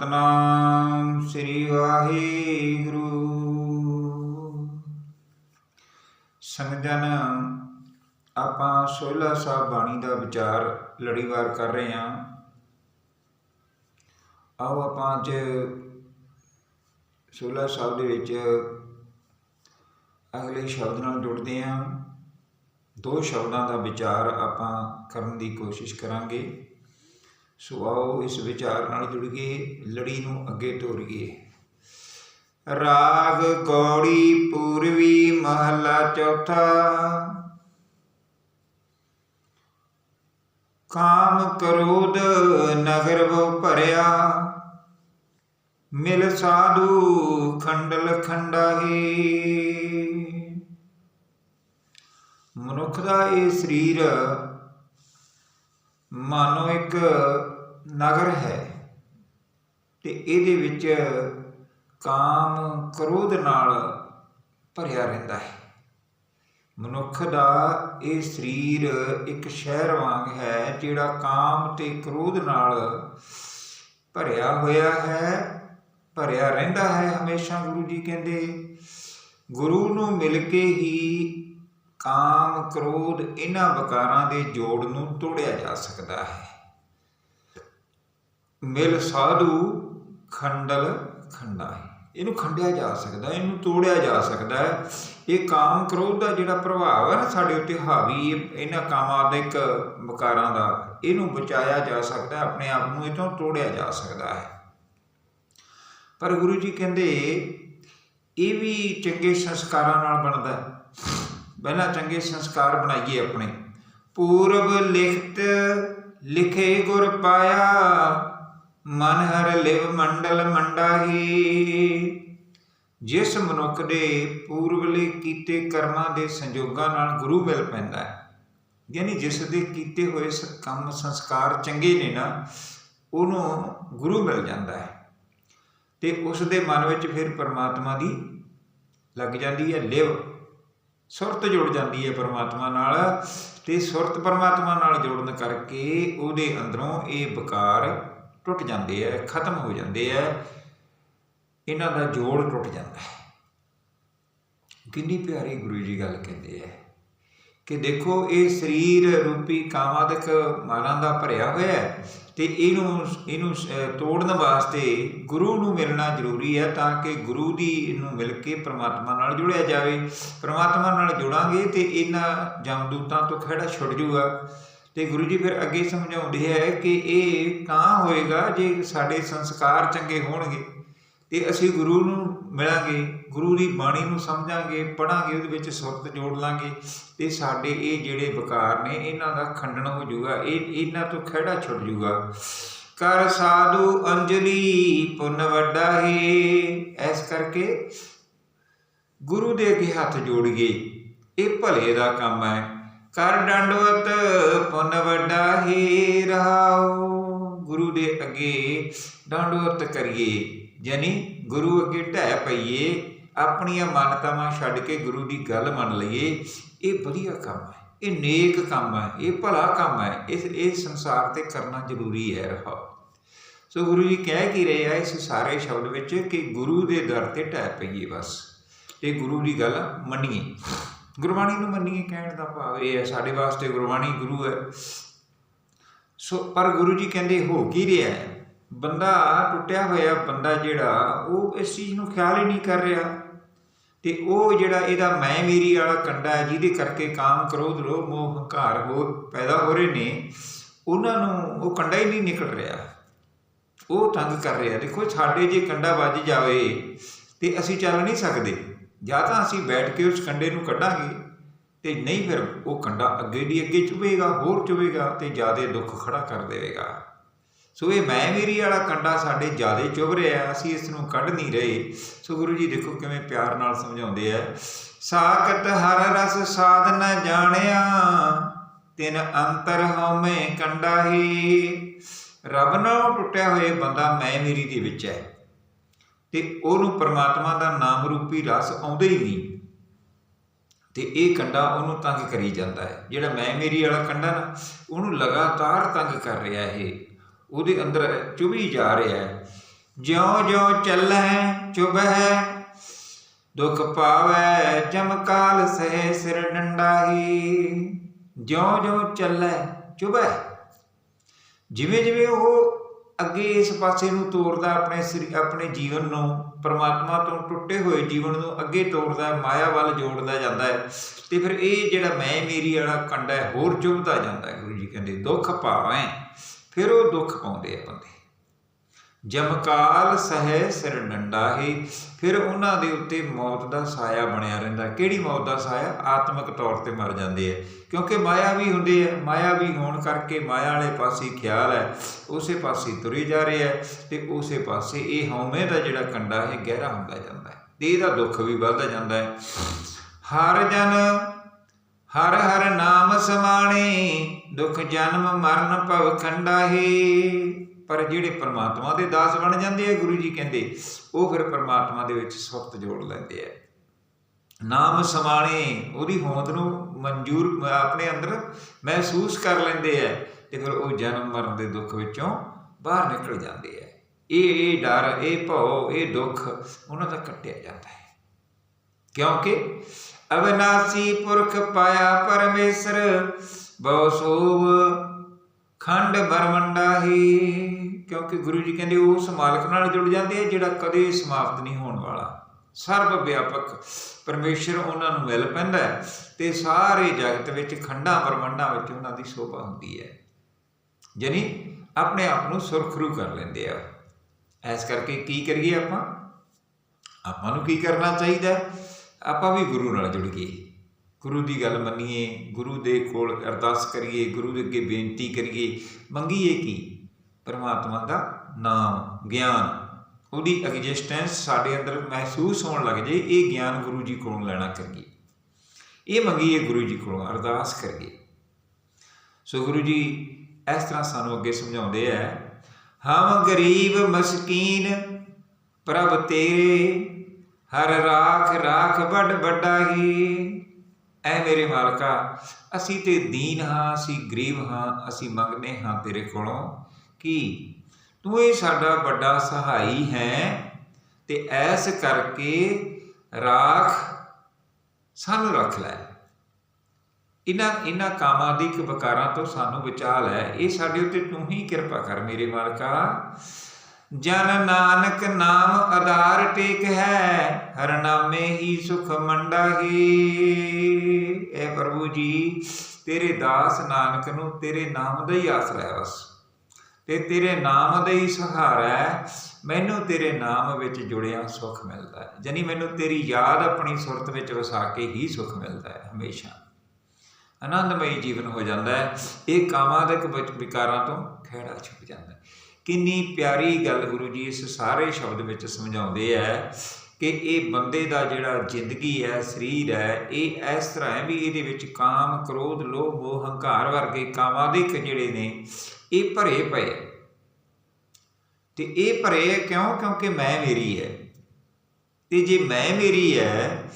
ਸਤਨਾਮ ਸ੍ਰੀ ਵਾਹਿਗੁਰੂ। ਸੰਗਜਨ ਆਪਾਂ ਸੋਲਾ ਸਾਹਿਬ ਬਾਣੀ ਦਾ ਵਿਚਾਰ ਲੜੀਵਾਰ ਕਰ ਰਹੇ ਹਾਂ। ਆਓ ਆਪਾਂ ਅੱਜ ਸੋਲਾ ਸਾਹਿਬ ਦੇ ਵਿੱਚ ਅਗਲੇ ਸ਼ਬਦ ਨਾਲ ਜੁੜਦੇ ਹਾਂ। ਦੋ ਸ਼ਬਦਾਂ ਦਾ ਵਿਚਾਰ ਆਪਾਂ ਕਰਨ ਦੀ ਕੋਸ਼ਿਸ਼ ਕਰਾਂਗੇ। ਸੋ ਆਓ ਇਸ ਵਿਚਾਰ ਨਾਲ ਜੁੜੀਏ ਲੜੀ ਨੂੰ ਅੱਗੇ ਤੋਰੀਏ ਰਾਗ ਕੌੜੀ ਪੂਰਵੀ ਮਹਲਾ ਚੌਥਾ। ਕਾਮ ਕਰੋਧ ਨਗਰ ਵੋ ਭਰਿਆ। ਮਿਲ ਸਾਧੂ ਖੰਡਲ ਖੰਡਾਹੀ। ਮਨੁੱਖ ਦਾ ਇਹ ਸਰੀਰ ਮਾਨੋ ਇੱਕ ਨਗਰ ਹੈ ਤੇ ਇਹਦੇ ਵਿੱਚ ਕਾਮ ਕ੍ਰੋਧ ਨਾਲ ਭਰਿਆ ਰਹਿੰਦਾ ਹੈ। ਮਨੁੱਖ ਦਾ ਇਹ ਸਰੀਰ ਇੱਕ ਸ਼ਹਿਰ ਵਾਂਗ ਹੈ ਜਿਹੜਾ ਕਾਮ ਤੇ ਕ੍ਰੋਧ ਨਾਲ ਭਰਿਆ ਹੋਇਆ ਹੈ, ਭਰਿਆ ਰਹਿੰਦਾ ਹੈ ਹਮੇਸ਼ਾ ਗੁਰੂ ਜੀ ਕਹਿੰਦੇ। ਗੁਰੂ ਨੂੰ ਮਿਲ ਕੇ ਹੀ ਕਾਮ ਕ੍ਰੋਧ ਇਹਨਾਂ ਵਿਕਾਰਾਂ ਦੇ ਜੋੜ ਨੂੰ ਤੋੜਿਆ ਜਾ ਸਕਦਾ ਹੈ। ਮਿਲ ਸਾਧੂ ਖੰਡਲ ਖੰਡਾ ਹੈ। ਇਹਨੂੰ ਖੰਡਿਆ ਜਾ ਸਕਦਾ, ਇਹਨੂੰ ਤੋੜਿਆ ਜਾ ਸਕਦਾ ਹੈ। ਇਹ ਕਾਮ ਕ੍ਰੋਧ ਦਾ ਜਿਹੜਾ ਪ੍ਰਭਾਵ ਹੈ ਨਾ ਸਾਡੇ ਉੱਤੇ ਹਾਵੀ ਇਹ- ਇਹਨਾਂ ਕਾਮਾਦਿਕ ਵਿਕਾਰਾਂ ਦਾ, ਇਹਨੂੰ ਬਚਾਇਆ ਜਾ ਸਕਦਾ ਆਪਣੇ ਆਪ ਨੂੰ ਇਹ ਤੋਂ ਤੋੜਿਆ ਜਾ ਸਕਦਾ ਹੈ। ਪਰ ਗੁਰੂ ਜੀ ਕਹਿੰਦੇ, ਇਹ ਵੀ ਚੰਗੇ ਸੰਸਕਾਰਾਂ ਨਾਲ ਬਣਦਾ ਹੈ। ਪਹਿਲਾਂ ਚੰਗੇ ਸੰਸਕਾਰ ਬਣਾਈਏ ਆਪਣੇ। ਪੂਰਬ ਲਿਖਤ ਲਿਖੇ ਗੁਰ ਪਾਇਆ, ਮਨ ਹਰ ਲਿਵ ਮੰਡਲ ਮੰਡਾਹੀ। ਜਿਸ ਮਨੁੱਖ ਦੇ ਪੂਰਵਲੇ ਕੀਤੇ ਕਰਮਾਂ ਦੇ ਸੰਜੋਗਾਂ ਨਾਲ ਗੁਰੂ ਮਿਲ ਪੈਂਦਾ ਹੈ, ਯਾਨੀ ਜਿਸ ਦੇ ਕੀਤੇ ਹੋਏ ਸ- ਕੰਮ ਸੰਸਕਾਰ ਚੰਗੇ ਨੇ ਨਾ, ਉਹਨੂੰ ਗੁਰੂ ਮਿਲ ਜਾਂਦਾ ਹੈ। ਤੇ ਉਸ ਦੇ ਮਨ ਵਿੱਚ ਫਿਰ ਪਰਮਾਤਮਾ ਦੀ ਲੱਗ ਜਾਂਦੀ ਹੈ ਲਿਵ। ਸੁਰਤ ਜੁੜ ਜਾਂਦੀ ਹੈ ਪਰਮਾਤਮਾ ਨਾਲ ਤੇ ਸੁਰਤ ਪਰਮਾਤਮਾ ਨਾਲ ਜੁੜਨ ਕਰਕੇ ਉਹਦੇ ਅੰਦਰੋਂ ਇਹ ਵਿਕਾਰ ਟੁੱਟ ਜਾਂਦੇ ਆ, ਖਤਮ ਹੋ ਜਾਂਦੇ ਆ। ਇਹਨਾਂ ਦਾ ਜੋੜ ਟੁੱਟ ਜਾਂਦਾ ਹੈ। ਕਿੰਨੀ ਪਿਆਰੀ ਗੁਰੂ ਜੀ ਗੱਲ ਕਹਿੰਦੇ ਆ ਕਿ ਦੇਖੋ ਇਹ ਸਰੀਰ ਰੂਪੀ ਕਾਮਾਦਿਕ ਮਾਨਾਂ ਦਾ ਭਰਿਆ ਹੋਇਆ ਹੈ ਤੇ ਇਹਨੂੰ ਇਹਨੂੰ ਅਹ, ਤੋੜਨ ਵਾਸਤੇ ਗੁਰੂ ਨੂੰ ਮਿਲਣਾ ਜ਼ਰੂਰੀ ਹੈ ਤਾਂ ਕਿ ਗੁਰੂ ਦੀ ਇਹਨੂੰ ਮਿਲ ਕੇ ਪ੍ਰਮਾਤਮਾ ਨਾਲ ਜੁੜਿਆ ਜਾਵੇ। ਪ੍ਰਮਾਤਮਾ ਨਾਲ ਜੁੜਾਂਗੇ ਤੇ ਇਹਨਾਂ ਜਮਦੂਤਾਂ ਤੋਂ ਖੜਾ ਛੁੱਟ ਜੂਗਾ ਤੇ ਗੁਰੂ ਜੀ ਫਿਰ ਅੱਗੇ ਸਮਝਾਉਂਦੇ ਹੈ ਕਿ ਇਹ ਤਾਂ ਹੋਏਗਾ ਜੇ ਸਾਡੇ ਸੰਸਕਾਰ ਚੰਗੇ ਹੋਣਗੇ ਤੇ ਅਸੀਂ ਗੁਰੂ ਨੂੰ ਮਿਲਾਂਗੇ। ਗੁਰੂ ਦੀ ਬਾਣੀ ਨੂੰ ਸਮਝਾਂਗੇ ਪੜਾਂਗੇ ਉਹਦੇ ਵਿੱਚ ਸੁਰਤ ਜੋੜ ਲਾਂਗੇ। ਤੇ ਸਾਡੇ ਇਹ ਜਿਹੜੇ ਵਿਕਾਰ ਨੇ, ਇਹਨਾਂ ਦਾ ਖੰਡਨ ਹੋ ਜਾਊਗਾ। ਇਹ, ਇਹਨਾਂ ਤੋਂ ਖਿਹੜਾ ਛੁੱਟ ਜਾਊਗਾ। ਕਰ ਸਾਧੂ ਅੰਜਲੀ ਪੁੰਨ ਵੱਡਾ ਹੈ ਐਸ ਕਰਕੇ ਗੁਰੂ ਦੇ ਅੱਗੇ ਹੱਥ ਜੋੜੀਏ। ਇਹ ਭਲੇ ਦਾ ਕੰਮ ਹੈ। ਕਰ ਡੰਡਵਤ ਪੁੰਨ ਵੱਡਾ ਹੀ ਰਹਾਓ। ਗੁਰੂ ਦੇ ਅੱਗੇ ਡੰਡਵਤ ਕਰੀਏ। ਯਾਨੀ ਗੁਰੂ ਅੱਗੇ ਢਹਿ ਪਈਏ। ਆਪਣੀਆਂ ਮਾਨਤਾਵਾਂ ਛੱਡ ਕੇ ਗੁਰੂ ਦੀ ਗੱਲ ਮੰਨ ਲਈਏ, ਇਹ ਵਧੀਆ ਕੰਮ ਹੈ, ਇਹ ਨੇਕ ਕੰਮ ਹੈ, ਇਹ ਭਲਾ ਕੰਮ ਹੈ, ਇਸ, ਇਹ ਸੰਸਾਰ ਤੇ ਕਰਨਾ ਜ਼ਰੂਰੀ ਹੈ ਰਹਾ ਸੋ ਗੁਰੂ ਜੀ ਕਹਿ ਕੀ ਰਹੇ ਆ ਇਸ ਸਾਰੇ ਸ਼ਬਦ ਵਿੱਚ ਕਿ ਗੁਰੂ ਦੇ ਦਰ ਤੇ ਢਹਿ ਪਈਏ ਬਸ, ਤੇ ਗੁਰੂ ਦੀ ਗੱਲ ਮੰਨੀਏ। ਗੁਰਬਾਣੀ ਨੂੰ ਮੰਨੀਏ ਕਹਿਣ ਦਾ ਭਾਵ ਇਹ ਹੈ, ਸਾਡੇ ਵਾਸਤੇ ਗੁਰਬਾਣੀ ਗੁਰੂ ਹੈ। ਸੋ ਪਰ ਗੁਰੂ ਜੀ ਕਹਿੰਦੇ ਹੋ ਕੀ ਰਿਹਾ ਹੈ? ਬੰਦਾ ਟੁੱਟਿਆ ਹੋਇਆ ਬੰਦਾ ਜਿਹੜਾ, ਉਹ ਇਸ ਚੀਜ਼ ਨੂੰ ਖਿਆਲ ਹੀ ਨਹੀਂ ਕਰ ਰਿਹਾ। ਤੇ ਉਹ ਜਿਹੜਾ ਇਹਦਾ ਮੈਂ ਮੇਰੀ ਵਾਲਾ ਕੰਡਾ ਹੈ, ਜਿਹਦੇ ਕਰਕੇ ਕਾਮ, ਕ੍ਰੋਧ, ਲੋਭ, ਮੋਹ, ਹੰਕਾਰ ਹੋ ਪੈਦਾ ਹੋ ਰਹੇ ਨੇ, ਉਹਨਾਂ ਨੂੰ ਉਹ ਕੰਡਾ ਹੀ ਨਹੀਂ ਨਿਕਲ ਰਿਹਾ। ਉਹ ਤੰਗ ਕਰ ਰਿਹਾ। ਦੇਖੋ, ਸਾਡੇ ਜੇ ਕੰਡਾ ਵੱਜ ਜਾਵੇ ਤੇ ਅਸੀਂ ਚੱਲ ਨਹੀਂ ਸਕਦੇ। ਜਾਂ ਤਾਂ ਅਸੀਂ ਬੈਠ ਕੇ ਉਸ ਕੰਡੇ ਨੂੰ ਕੱਢਾਂਗੇ ਤੇ ਨਹੀਂ ਫਿਰ ਉਹ ਕੰਡਾ ਅੱਗੇ ਦੀ ਅੱਗੇ ਚੁਭੇਗਾ, ਹੋਰ ਚੁਭੇਗਾ ਤੇ ਜ਼ਿਆਦਾ ਦੁੱਖ ਖੜਾ ਕਰ ਦੇਵੇਗਾ। ਸੋ ਇਹ ਮੈਂ ਮੇਰੀ ਵਾਲਾ ਕੰਡਾ ਸਾਡੇ ਜਿਆਦੇ ਚੁਭ ਰਿਹਾ, ਅਸੀਂ ਇਸ ਨੂੰ ਕੱਢ ਨਹੀਂ ਰਹੇ। ਸੋ ਗੁਰੂ ਜੀ ਦੇਖੋ ਕਿਵੇਂ ਪਿਆਰ ਨਾਲ ਸਮਝਾਉਂਦੇ ਆ। ਸਾਖਤ ਹਰ ਰਸ ਸਾਧ ਜਾਣਿਆ, ਤਿਨ ਅੰਤਰ ਹਉਮੈ ਕੰਡਾ ਹੀ। ਰੱਬ ਨਾਲ ਟੁੱਟਿਆ ਹੋਏ ਬੰਦਾ ਮੈਂ ਮੇਰੀ ਦੇ ਵਿੱਚ ਹੈ। ਤੇ ਉਹਨੂੰ ਪਰਮਾਤਮਾ ਦਾ ਨਾਮ ਰੂਪੀ ਰਸ ਆਉਂਦਾ ਹੀ ਨਹੀਂ। ਤੇ ਇਹ ਕੰਡਾ ਉਹਨੂੰ ਤੰਗ ਕਰੀ ਜਾਂਦਾ ਹੈ। ਜਿਹੜਾ ਮੈਂ ਮੇਰੀ ਵਾਲਾ ਕੰਡਾ ਨਾ, ਉਹਨੂੰ ਲਗਾਤਾਰ ਤੰਗ ਕਰ ਰਿਹਾ ਹੈ ਉਹਦੇ ਅੰਦਰ ਚੁਭੀ ਜਾ ਰਿਹਾ ਹੈ। ਜਿਉ ਜਿਉ ਚੱਲੈ ਚੁਬਹਿ, ਦੁਖ ਪਾਵੈ ਜਮਕਾਲ ਸਹਿ ਸਿਰ ਡੰਡਾਹੀ। ਜਿਉ ਜਿਉ ਚੱਲੈ ਚੁਬਹਿ। ਜਿਵੇਂ ਜਿਵੇਂ ਉਹ ਅੱਗੇ ਇਸ ਪਾਸੇ ਨੂੰ ਤੋਰਦਾ ਆਪਣੇ ਸਰੀ- ਆਪਣੇ ਜੀਵਨ ਨੂੰ, ਪਰਮਾਤਮਾ ਤੋਂ ਟੁੱਟੇ ਹੋਏ ਜੀਵਨ ਨੂੰ ਅੱਗੇ ਤੋਰਦਾ, ਮਾਇਆ ਵੱਲ ਜੋੜਦਾ ਜਾਂਦਾ ਹੈ। ਤੇ ਫਿਰ ਇਹ ਜਿਹੜਾ ਮੈਂ, ਮੇਰੀ ਵਾਲਾ ਕੰਡਾ ਹੈ, ਹੋਰ ਚੁਭਦਾ ਜਾਂਦਾ ਹੈ। ਗੁਰੂ ਜੀ ਕਹਿੰਦੇ, ਦੁੱਖ ਪਾਵੇਂ ਫਿਰ ਉਹ ਦੁੱਖ ਪਾਉਂਦੇ ਆ ਬੰਦੇ। ਜਮਕਾਲ ਸਹਿ ਸਿਰ ਡੰਡਾ ਹੀ, ਫਿਰ ਉਹਨਾਂ ਦੇ ਉੱਤੇ ਮੌਤ ਦਾ ਸਾਇਆ ਬਣਿਆ ਰਹਿੰਦਾ। ਕਿਹੜੀ ਮੌਤ ਦਾ ਸਾਇਆ? ਆਤਮਿਕ ਤੌਰ ਤੇ ਮਰ ਜਾਂਦੇ ਆ। ਕਿਉਂਕਿ ਮਾਇਆ ਵੀ ਹੁੰਦੀ ਹੈ ਮਾਇਆ ਵੀ ਹੋਣ ਕਰਕੇ ਮਾਇਆ ਵਾਲੇ ਪਾਸੇ ਖਿਆਲ ਹੈ, ਉਸੇ ਪਾਸੇ ਤੁਰੇ ਜਾ ਰਹੇ ਹੈ ਤੇ ਉਸੇ ਪਾਸੇ ਇਹ ਹਉਮੈ ਦਾ ਜਿਹੜਾ ਕੰਡਾ ਹੈ, ਗਹਿਰਾ ਹੁੰਦਾ ਜਾਂਦਾ ਹੈ। ਤੇ ਇਹਦਾ ਦੁੱਖ ਵੀ ਵੱਧਦਾ ਜਾਂਦਾ ਹੈ। ਹਰ ਜਨ ਹਰ ਹਰ ਨਾਮ ਸਮਾਣੇ, ਦੁੱਖ ਜਨਮ ਮਰਨ ਭਵ ਖੰਡਾ ਪਰ ਜਿਹੜੇ ਪਰਮਾਤਮਾ ਦੇ ਦਾਸ ਬਣ ਜਾਂਦੇ ਆ, ਗੁਰੂ ਜੀ ਕਹਿੰਦੇ, ਉਹ ਫਿਰ ਪਰਮਾਤਮਾ ਦੇ ਵਿੱਚ ਸੁਰਤ ਜੋੜ ਲੈਂਦੇ ਆ। ਨਾਮ ਸਮਾਣੇ, ਉਹਦੀ ਹੋਂਦ ਨੂੰ ਮਨਜ਼ੂਰ ਆਪਣੇ ਅੰਦਰ ਮਹਿਸੂਸ ਕਰ ਲੈਂਦੇ ਆ ਤੇ ਫਿਰ ਉਹ ਜਨਮ ਮਰਨ ਦੇ ਦੁੱਖ ਵਿੱਚੋਂ ਬਾਹਰ ਨਿਕਲ ਜਾਂਦੇ ਆ। ਇਹ ਇਹ ਡਰ, ਇਹ ਭਉ, ਇਹ ਦੁੱਖ, ਉਹਨਾਂ ਦਾ ਕੱਟਿਆ ਜਾਂਦਾ ਹੈ। ਕਿਉਂਕਿ ਅਵਨਾਸੀ ਪੁਰਖ ਪਾਇਆ ਪਰਮੇਸ਼ਰ, ਬਹੁ ਸੋਵ ਖੰਡ ਬਰਮੰਡਾ ਹੀ। ਕਿਉਂਕਿ ਗੁਰੂ ਜੀ ਕਹਿੰਦੇ ਉਸ ਮਾਲਕ ਨਾਲ ਜੁੜ ਜਾਂਦੇ ਆ ਜਿਹੜਾ ਕਦੇ ਸਮਾਪਤ ਨਹੀਂ ਹੋਣ ਵਾਲਾ। ਸਰਬ ਵਿਆਪਕ ਪਰਮੇਸ਼ਰ ਉਹਨਾਂ ਨੂੰ ਮਿਲ ਪੈਂਦਾ ਹੈ ਤੇ ਸਾਰੇ ਜਗਤ ਵਿੱਚ ਖੰਡਾਂ ਬਰਮੰਡਾਂ ਵਿੱਚ ਉਹਨਾਂ ਦੀ ਸ਼ੋਭਾ ਹੁੰਦੀ ਹੈ। ਯਾਨੀ ਆਪਣੇ ਆਪ ਨੂੰ ਸੁਰਖਰੂ ਕਰ ਲੈਂਦੇ ਆ। ਐਸ ਕਰਕੇ ਕੀ ਕਰੀਏ ਆਪਾਂ? ਆਪਾਂ ਨੂੰ ਕੀ ਕਰਨਾ ਚਾਹੀਦਾ ਹੈ? ਆਪਾਂ ਵੀ ਗੁਰੂ ਨਾਲ ਜੁੜੀਏ ਗੁਰੂ ਦੀ ਗੱਲ ਮੰਨੀਏ, ਗੁਰੂ ਦੇ ਕੋਲ ਅਰਦਾਸ ਕਰੀਏ, ਗੁਰੂ ਦੇ ਅੱਗੇ ਬੇਨਤੀ ਕਰੀਏ, ਮੰਗੀਏ ਕੀ? ਪਰਮਾਤਮਾ ਦਾ ਨਾਮ, ਗਿਆਨ। ਉਹਦੀ ਐਗਜ਼ਿਸਟੈਂਸ ਸਾਡੇ ਅੰਦਰ ਮਹਿਸੂਸ ਹੋਣ ਲੱਗ ਜੇ, ਇਹ ਗਿਆਨ ਗੁਰੂ ਜੀ ਕੋਲੋਂ ਲੈਣਾ ਕਰੀਏ। ਇਹ ਮੰਗੀਏ ਗੁਰੂ ਜੀ ਕੋਲੋਂ, ਅਰਦਾਸ ਕਰੀਏ। ਸੋ ਗੁਰੂ ਜੀ ਇਸ ਤਰ੍ਹਾਂ ਸਾਨੂੰ ਅੱਗੇ ਸਮਝਾਉਂਦੇ ਆ, ਹਮ ਗਰੀਬ ਮਸਕੀਨ ਪ੍ਰਭ ਤੇਰੇ ਹਰ ਰਾਖ ਰਾਖ ਵੱਡ ਵੱਡਾ ਹੀ। ਐ ਮੇਰੇ ਮਾਲਕਾ, ਅਸੀਂ ਤੇ ਦੀਨ ਹਾਂ, ਅਸੀਂ ਗਰੀਬ ਹਾਂ, ਅਸੀਂ ਮੰਗਨੇ ਹਾਂ ਤੇਰੇ ਕੋਲੋਂ ਕਿ? ਤੂੰ ਇਹ ਸਾਡਾ ਵੱਡਾ ਸਹਾਈ ਹੈ ਤੇ ਐਸ ਕਰਕੇ ਰਾਖ ਸਾਨੂੰ ਰੱਖ ਲੈ। ਇਹਨਾਂ ਇਹਨਾਂ ਕਾਮਾਂ ਕਾਮਾਦਿਕ ਵਿਕਾਰਾਂ ਤੋਂ ਸਾਨੂੰ ਬਚਾ ਲੈ। ਇਹ ਸਾਡੇ ਉੱਤੇ ਤੂੰ ਹੀ ਕਿਰਪਾ ਕਰ ਮੇਰੇ ਮਾਲਕਾ। ਜਨ ਨਾਨਕ ਨਾਮ ਆਧਾਰ ਟੇਕ ਹੈ ਹਰਨਾਮੇ ਹੀ ਸੁਖ ਮੰਡਾ ਹੀ ਐ ਪ੍ਰਭੂ ਜੀ, ਤੇਰੇ ਦਾਸ ਨਾਨਕ ਨੂੰ ਤੇਰੇ ਨਾਮ ਦਾ ਹੀ ਆਸਰਾ ਹੈ ਬਸ। ਤੇ ਤੇਰੇ ਨਾਮ ਦਾ ਹੀ ਸਹਾਰਾ ਹੈ, ਮੈਨੂੰ ਤੇਰੇ ਨਾਮ ਵਿੱਚ ਜੁੜਿਆ ਸੁਖ ਮਿਲਦਾ ਹੈ। ਜਾਨੀ ਮੈਨੂੰ ਤੇਰੀ ਯਾਦ ਆਪਣੀ ਸੁਰਤ ਵਿੱਚ ਵਸਾ ਕੇ ਹੀ ਸੁਖ ਮਿਲਦਾ ਹੈ, ਹਮੇਸ਼ਾ। ਆਨੰਦਮਈ ਜੀਵਨ ਹੋ ਜਾਂਦਾ ਹੈ, ਇਹ ਕਾਮਾਦਿਕ ਵਿਕਾਰਾਂ ਤੋਂ ਖਿਹੜਾ ਛੁੱਟ ਜਾਂਦਾ ਹੈ। ਕਿੰਨੀ ਪਿਆਰੀ ਗੱਲ ਗੁਰੂ ਜੀ ਇਸ ਸਾਰੇ ਸ਼ਬਦ ਵਿੱਚ ਸਮਝਾਉਂਦੇ ਹੈ ਕਿ ਇਹ ਬੰਦੇ ਦਾ ਜਿਹੜਾ ਜ਼ਿੰਦਗੀ ਹੈ, ਸਰੀਰ ਹੈ, ਇਹ ਇਸ ਤਰ੍ਹਾਂ ਹੈ ਵੀ ਇਹਦੇ ਵਿੱਚ ਕਾਮ, ਕ੍ਰੋਧ, ਲੋਭ, ਮੋਹ, ਹੰਕਾਰ ਵਰਗੇ ਕਾਮਾਦਿਕ ਜਿਹੜੇ ਨੇ, ਇਹ ਭਰੇ ਪਏ ਹੈ। ਤੇ ਇਹ ਭਰੇ ਕਿਉਂ? ਕਿਉਂਕਿ ਮੈਂ ਮੇਰੀ ਹੈ। ਤੇ ਜੇ ਮੈਂ ਮੇਰੀ ਹੈ,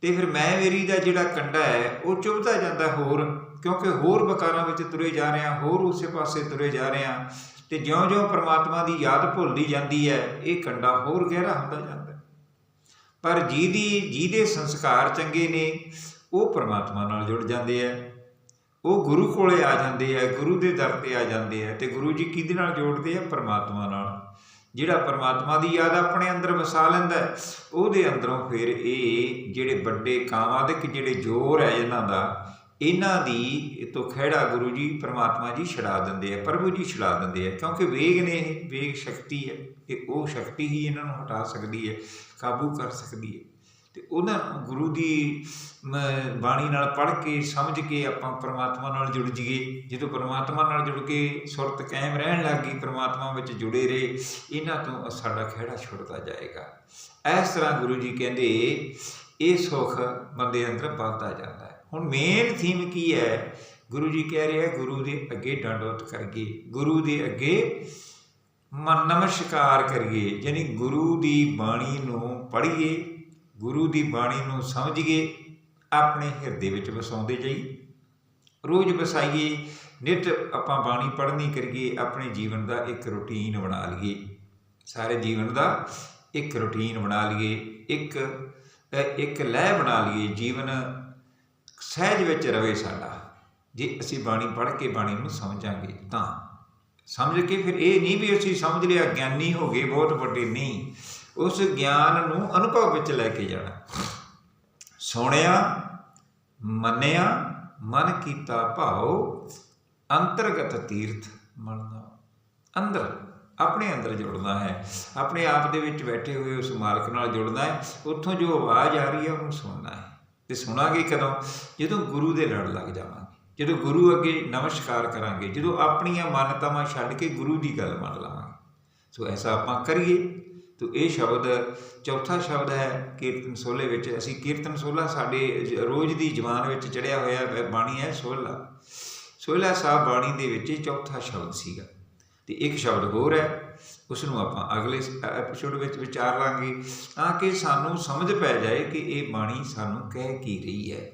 ਤੇ ਫਿਰ ਮੈਂ ਮੇਰੀ ਦਾ ਜਿਹੜਾ ਕੰਡਾ ਹੈ, ਉਹ ਚੁਭਦਾ ਜਾਂਦਾ ਹੋਰ, ਕਿਉਂਕਿ ਹੋਰ ਵਿਕਾਰਾਂ ਵਿੱਚ ਤੁਰੇ ਜਾ ਰਹੇ ਹਾਂ, ਹੋਰ ਉਸੇ ਪਾਸੇ ਤੁਰੇ ਜਾ ਰਹੇ ਹਾਂ। ਤੇ ਜਿਉਂ-ਜਿਉਂ ਪ੍ਰਮਾਤਮਾ ਦੀ ਯਾਦ ਭੁੱਲਦੀ ਜਾਂਦੀ ਹੈ, ਇਹ ਕੰਡਾ ਹੋਰ ਗਹਿਰਾ ਹੁੰਦਾ ਜਾਂਦਾ ਪਰ ਜਿਹਦੀ ਜਿਹਦੇ ਸੰਸਕਾਰ ਚੰਗੇ ਨੇ, ਉਹ ਪ੍ਰਮਾਤਮਾ ਨਾਲ ਜੁੜ ਜਾਂਦੇ ਆ ਉਹ ਗੁਰੂ ਕੋਲੇ ਆ ਜਾਂਦੇ ਆ ਗੁਰੂ ਦੇ ਦਰ ਤੇ ਆ ਜਾਂਦੇ ਆ ਤੇ ਗੁਰੂ ਜੀ ਕਿਹਦੇ ਨਾਲ ਜੋੜਦੇ ਆ ਪ੍ਰਮਾਤਮਾ ਨਾਲ। ਜਿਹੜਾ ਪ੍ਰਮਾਤਮਾ ਦੀ ਯਾਦ ਆਪਣੇ ਅੰਦਰ ਵਸਾ ਲੈਂਦਾ ਉਹਦੇ ਅੰਦਰੋਂ ਫਿਰ ਇਹ ਜਿਹੜੇ ਵੱਡੇ ਕਾਮਾਦਿਕ ਜਿਹੜੇ ਜੋਰ ਹੈ, ਇਹਨਾਂ ਦਾ ਇਹਨਾਂ ਦੀ ਤੋਂ ਖਿਹੜਾ ਗੁਰੂ ਜੀ, ਪ੍ਰਮਾਤਮਾ ਜੀ ਛਡਾ ਦਿੰਦੇ ਆ, ਪ੍ਰਭੂ ਜੀ ਛਡਾ ਦਿੰਦੇ ਆ, ਕਿਉਂਕਿ ਵੇਗ ਨੇ ਇਹ, ਵੇਗ ਸ਼ਕਤੀ ਹੈ ਤੇ ਉਹ ਸ਼ਕਤੀ ਹੀ ਇਹਨਾਂ ਨੂੰ ਹਟਾ ਸਕਦੀ ਹੈ, ਕਾਬੂ ਕਰ ਸਕਦੀ ਹੈ। ਤੇ ਉਹਨਾਂ ਗੁਰੂ ਦੀ ਬਾਣੀ ਨਾਲ ਪੜ੍ਹ ਕੇ, ਸਮਝ ਕੇ ਆਪਾਂ ਪਰਮਾਤਮਾ ਨਾਲ ਜੁੜ ਜਾਈਏ। ਜਦੋਂ ਪਰਮਾਤਮਾ ਨਾਲ ਜੁੜ ਕੇ ਸੁਰਤ ਕਾਇਮ ਰਹਿਣ ਲੱਗੀ ਪਰਮਾਤਮਾ ਵਿੱਚ ਜੁੜੇ ਰਹੇ, ਇਹਨਾਂ ਤੋਂ ਸਾਡਾ ਖਿਹੜਾ ਛੁੱਟਦਾ ਜਾਏਗਾ। ਇਸ ਤਰ੍ਹਾਂ ਗੁਰੂ ਜੀ ਕਹਿੰਦੇ, ਇਹ ਸੁਖ ਬੰਦੇ ਅੰਦਰ ਵੱਧਦਾ ਜਾਂਦਾ ਹੁਣ ਮੇਨ ਥੀਮ ਕੀ ਹੈ? ਗੁਰੂ ਜੀ ਕਹਿ ਰਹੇ ਆ, ਗੁਰੂ ਦੇ ਅੱਗੇ ਡੰਡੋਤ ਕਰੀਏ, ਗੁਰੂ ਦੇ ਅੱਗੇ ਮਨ ਨਮਸਕਾਰ ਕਰੀਏ, ਯਾਨੀ ਗੁਰੂ ਦੀ ਬਾਣੀ ਨੂੰ ਪੜ੍ਹੀਏ, ਗੁਰੂ ਦੀ ਬਾਣੀ ਨੂੰ ਸਮਝੀਏ, ਆਪਣੇ ਹਿਰਦੇ ਵਿੱਚ ਵਸਾਉਂਦੇ ਜਾਈਏ, ਰੋਜ਼ ਵਸਾਈਏ, ਨਿਤ ਆਪਾਂ ਬਾਣੀ ਪੜ੍ਹਨੀ ਕਰੀਏ, ਆਪਣੇ ਜੀਵਨ ਦਾ ਇੱਕ ਰੁਟੀਨ ਬਣਾ ਲਈਏ। ਸਾਰੇ ਜੀਵਨ ਦਾ ਇੱਕ ਰੁਟੀਨ ਬਣਾ ਲਈਏ, ਇੱਕ ਇੱਕ ਲਹਿ ਬਣਾ ਲਈਏ, ਜੀਵਨ ਸਹਿਜ ਵਿੱਚ ਰਵੇ ਸਾਡਾ। ਜੇ ਅਸੀਂ ਬਾਣੀ ਪੜ੍ਹ ਕੇ ਬਾਣੀ ਨੂੰ ਸਮਝਾਂਗੇ ਤਾਂ। ਸਮਝ ਕੇ ਫਿਰ ਇਹ ਨਹੀਂ ਵੀ ਅਸੀਂ ਸਮਝ ਲਿਆ, ਗਿਆਨੀ ਹੋ ਗਏ, ਬਹੁਤ ਵੱਡੇ ਨਹੀਂ। ਉਸ ਗਿਆਨ ਨੂੰ ਅਨੁਭਵ ਵਿੱਚ ਲੈ ਕੇ ਜਾਣਾ। ਸੁਣਿਆ, ਮੰਨਿਆ, ਮਨ ਕੀਤਾ ਭਾਉ, ਅੰਤਰਗਤ ਤੀਰਥ ਮਨ ਅੰਦਰ, ਆਪਣੇ ਅੰਦਰ ਜੁੜਨਾ ਹੈ। ਆਪਣੇ ਆਪ ਦੇ ਵਿੱਚ ਬੈਠੇ ਹੋਏ ਉਸ ਮਾਲਕ ਨਾਲ ਜੁੜਨਾ ਹੈ। ਉੱਥੋਂ ਜੋ ਆਵਾਜ਼ ਆ ਰਹੀ ਹੈ, ਉਹਨੂੰ ਸੁਣਨਾ ਹੈ। ਤੇ ਸੁਣਾਂਗੇ ਕਦੋਂ? ਜਦੋਂ ਗੁਰੂ ਦੇ ਲੜ ਲੱਗ ਜਾਵਾਂਗੇ, ਜਦੋਂ ਗੁਰੂ ਅੱਗੇ ਨਮਸਕਾਰ ਕਰਾਂਗੇ, ਜਦੋਂ ਆਪਣੀਆਂ ਮਾਨਤਾਵਾਂ ਛੱਡ ਕੇ ਗੁਰੂ ਦੀ ਗੱਲ ਮੰਨ ਲਵਾਂਗੇ। ਸੋ ਐਸਾ ਆਪਾਂ ਕਰੀਏ। ਤੋ ਇਹ ਸ਼ਬਦ, ਚੌਥਾ ਸ਼ਬਦ ਹੈ ਕੀਰਤਨ ਸੋਲੇ ਵਿੱਚ। ਅਸੀਂ ਕੀਰਤਨ ਸੋਲਾ ਸਾਡੇ ਰੋਜ਼ ਦੀ ਜ਼ਬਾਨ ਵਿੱਚ ਚੜਿਆ ਹੋਇਆ ਬਾਣੀ ਹੈ ਸੋਲਾ। ਸੋਹਲਾ ਸਾਹਿਬ ਬਾਣੀ ਦੇ ਵਿੱਚ ਇਹ ਚੌਥਾ ਸ਼ਬਦ ਸੀਗਾ। ਤੇ ਇੱਕ ਸ਼ਬਦ ਹੋਰ ਹੈ ਉਸ ਨੂੰ ਆਪਾਂ ਅਗਲੇ ਐਪੀਸੋਡ ਵਿੱਚ ਵਿਚਾਰ ਲਾਂਗੇ। ਤਾਂ ਕਿ ਸਾਨੂੰ ਸਮਝ ਪੈ ਜਾਏ ਕਿ ਇਹ ਬਾਣੀ ਸਾਨੂੰ ਕਹਿ ਕੀ ਰਹੀ ਹੈ।